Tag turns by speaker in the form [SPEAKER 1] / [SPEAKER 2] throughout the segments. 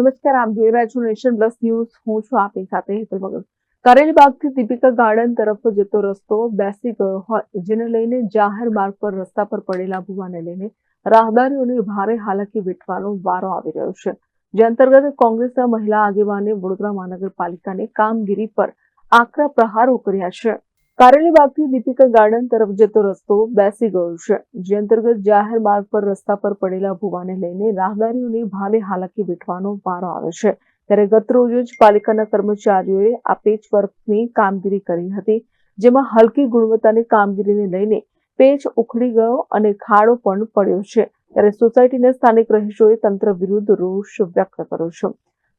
[SPEAKER 1] નમસ્કાર, આપ જોઈ રહ્યા છો નેશન પ્લસ ન્યૂઝ. હું છું આપની સાથે હેતલ ભગત. કારેલી બાગથી દીપિકા ગાર્ડન તરફ જતો રસ્તો બેસી ગયો હોય જેને લઈને જાહેર માર્ગ પર રસ્તા પર પડેલા ભૂવાને લઈને રાહદારીઓને ભારે હાલાકી વેઠવાનો વારો આવી રહ્યો છે. જે અંતર્ગત કોંગ્રેસના મહિલા આગેવાને વડોદરા મહાનગરપાલિકાની કામગીરી પર આકરા પ્રહારો કર્યા છે. કારેલી બાગથી દીપિકા ગાર્ડન તરફ જતો રસ્તો બેસી ગયો છે, જે અંતર્ગત જાહેર માર્ગ પર રસ્તા પર પડેલા ભૂવાને લઈને રાહદારીઓને ભારે હાલાકી વેઠવાનો વારો આવે છે. ત્યારે ગત રોજ જ પાલિકાના કર્મચારીઓએ આ પેચ વર્કની કામગીરી કરી હતી, જેમાં હલકી ગુણવત્તાની કામગીરીને લઈને પેચ ઉખડી ગયો અને ખાડો પણ પડ્યો છે. ત્યારે સોસાયટીના સ્થાનિક રહીશોએ તંત્ર વિરુદ્ધ રોષ વ્યક્ત કર્યો છે.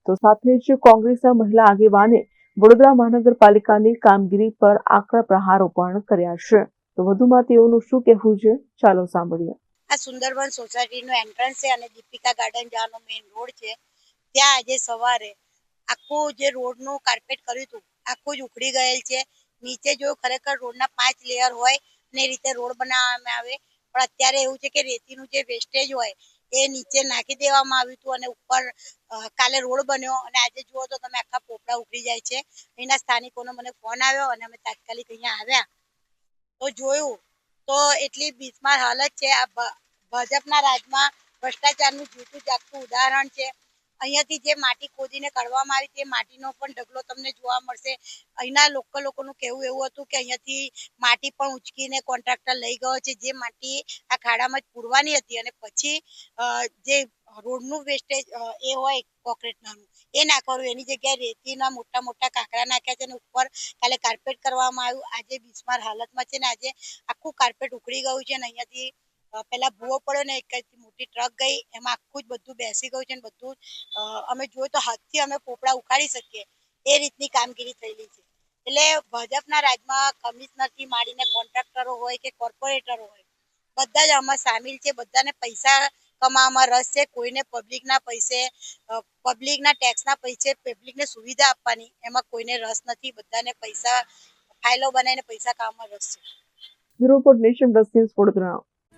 [SPEAKER 1] તો સાથે જ કોંગ્રેસના મહિલા આગેવાને વડોદરા મહાનગરપાલિકાની કામગીરી પર આકરા પ્રહારો પણ કર્યા છે. તો વધુમાં તેઓનું શું કહેવું છે? ચાલો સાંભળીએ.
[SPEAKER 2] આ સુંદરવન સોસાયટીનો એન્ટ્રન્સ છે અને દીપિકા ગાર્ડન જવાનો મેઇન રોડ છે. ત્યાં આજે સવારે આખું જે રોડનું કાર્પેટ કર્યું હતું, આખું જ ઉખડી ગયેલ છે. નીચે જો ખરેખર રોડના પાંચ લેયર હોય ને રીતે રોડ બનાવવામાં આવે. પણ અત્યારે એવું છે કે રેતીનું જે વેસ્ટેજ હોય એ નીચે નાખી દેવામાં આવ્યું હતું અને ઉપર કાલે રોડ બન્યો અને આજે જુઓ તો તમે આખા પોપડા ઉખડી જાય છે. અહીંના સ્થાનિકોનો મને ફોન આવ્યો અને અમે તાત્કાલિક અહીંયા આવ્યા. તો જોયું તો એટલી બિસ્માર હાલત છે. આ ભાજપના રાજમાં ભ્રષ્ટાચારનું જૂઠું જાગતું ઉદાહરણ છે. અહીંયાથી જે માટી ખોદીને કાઢવામાં આવી તે માટીનો પણ ઢગલો તમને જોવા મળશે. અહીંના લોકલ લોકોનું કહેવું એવું હતું કે અહીંયાથી માટી પણ ઉંચકીને કોન્ટ્રાક્ટર લઈ ગયો છે. જે માટી આ ખાડામાં જ પૂરવાની હતી અને પછી જે રોડનું વેસ્ટેજ એ હોય કોન્ક્રીટનું એ નાખવાનું, એની જગ્યાએ રેતીના મોટા મોટા કાંકરા નાખ્યા છે અને ઉપર કાલે કાર્પેટ કરવામાં આવ્યું. આજે બિસ્માર હાલતમાં છે ને આજે આખું કાર્પેટ ઉખડી ગયું છે અને અહીંયાથી પેલા ભૂવો પડ્યો ને એક મોટી ટ્રક ગઈ, એમાં આખું જ બધું બેસી ગયું છે ને બધું અમે જોયું તો હાથથી અમે પોપડા ઉખાડી શકીએ, એ રીતની કામગીરી થયેલી છે. એટલે ભાજપના રાજમાં કમિશનરથી માંડીને કોન્ટ્રાક્ટરો હોય કે કોર્પોરેટરો હોય, બધા જ આમાં સામેલ છે, બધાને પૈસા કમાવામાં રસ છે, કોઈને પબ્લિકના પૈસે પબ્લિકના ટેક્સના પૈસે પબ્લિકને સુવિધા આપવાની, એમાં કોઈને રસ નથી, બધાને પૈસા, ફાઇલો બનાવીને પૈસા કામમાં રસ છે.
[SPEAKER 1] Bureau Nation Plus News Vadodara.